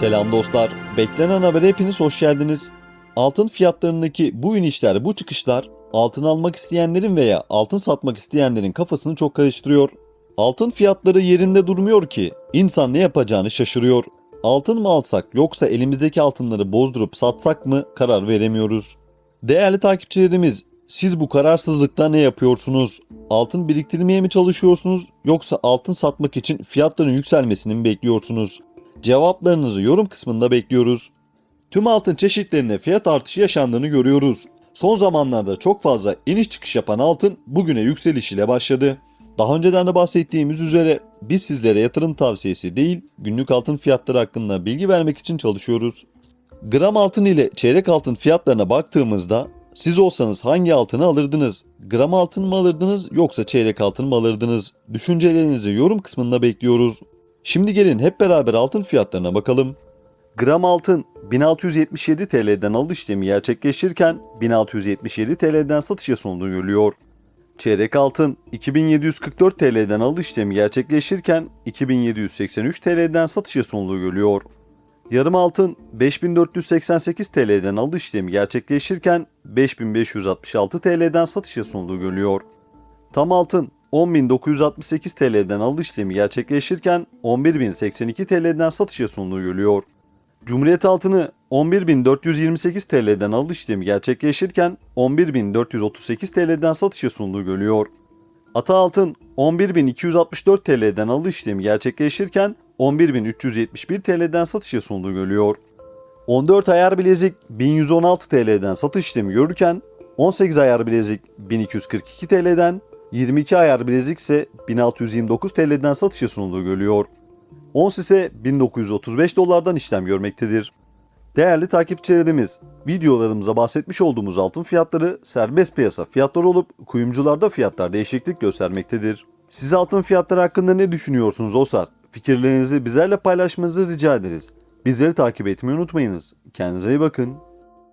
Selam dostlar. Beklenen habere hepiniz hoş geldiniz. Altın fiyatlarındaki bu inişler, bu çıkışlar altın almak isteyenlerin veya altın satmak isteyenlerin kafasını çok karıştırıyor. Altın fiyatları yerinde durmuyor ki. İnsan ne yapacağını şaşırıyor. Altın mı alsak yoksa elimizdeki altınları bozdurup satsak mı karar veremiyoruz. Değerli takipçilerimiz, siz bu kararsızlıkta ne yapıyorsunuz? Altın biriktirmeye mi çalışıyorsunuz yoksa altın satmak için fiyatların yükselmesini mi bekliyorsunuz? Cevaplarınızı yorum kısmında bekliyoruz. Tüm altın çeşitlerine fiyat artışı yaşandığını görüyoruz. Son zamanlarda çok fazla iniş çıkış yapan altın bugüne yükseliş ile başladı. Daha önceden de bahsettiğimiz üzere biz sizlere yatırım tavsiyesi değil, günlük altın fiyatları hakkında bilgi vermek için çalışıyoruz. Gram altın ile çeyrek altın fiyatlarına baktığımızda siz olsanız hangi altını alırdınız? Gram altın mı alırdınız yoksa çeyrek altın mı alırdınız? Düşüncelerinizi yorum kısmında bekliyoruz. Şimdi gelin hep beraber altın fiyatlarına bakalım. Gram altın 1677 TL'den alış işlemi gerçekleşirken 1677 TL'den satışa sunduğu görülüyor. Çeyrek altın 2744 TL'den alış işlemi gerçekleşirken 2783 TL'den satışa sunduğu görülüyor. Yarım altın 5488 TL'den alış işlemi gerçekleşirken 5566 TL'den satışa sunduğu görülüyor. Tam altın 10.968 TL'den alış işlemi gerçekleşirken 11.082 TL'den satışa sunduğu görülüyor. Cumhuriyet altını 11.428 TL'den alış işlemi gerçekleşirken 11.438 TL'den satışa sunduğu görülüyor. Ata altın 11.264 TL'den alış işlemi gerçekleşirken 11.371 TL'den satışa sunduğu görülüyor. 14 ayar bilezik 1116 TL'den satış işlemi görürken 18 ayar bilezik 1242 TL'den 22 ayar bilezik ise 1629 TL'den satışa sunduğu görülüyor. Ons ise 1935 dolardan işlem görmektedir. Değerli takipçilerimiz, videolarımıza bahsetmiş olduğumuz altın fiyatları serbest piyasa fiyatları olup kuyumcularda fiyatlar değişiklik göstermektedir. Siz altın fiyatları hakkında ne düşünüyorsunuz Osar? Fikirlerinizi bizlerle paylaşmanızı rica ederiz. Bizleri takip etmeyi unutmayınız. Kendinize iyi bakın.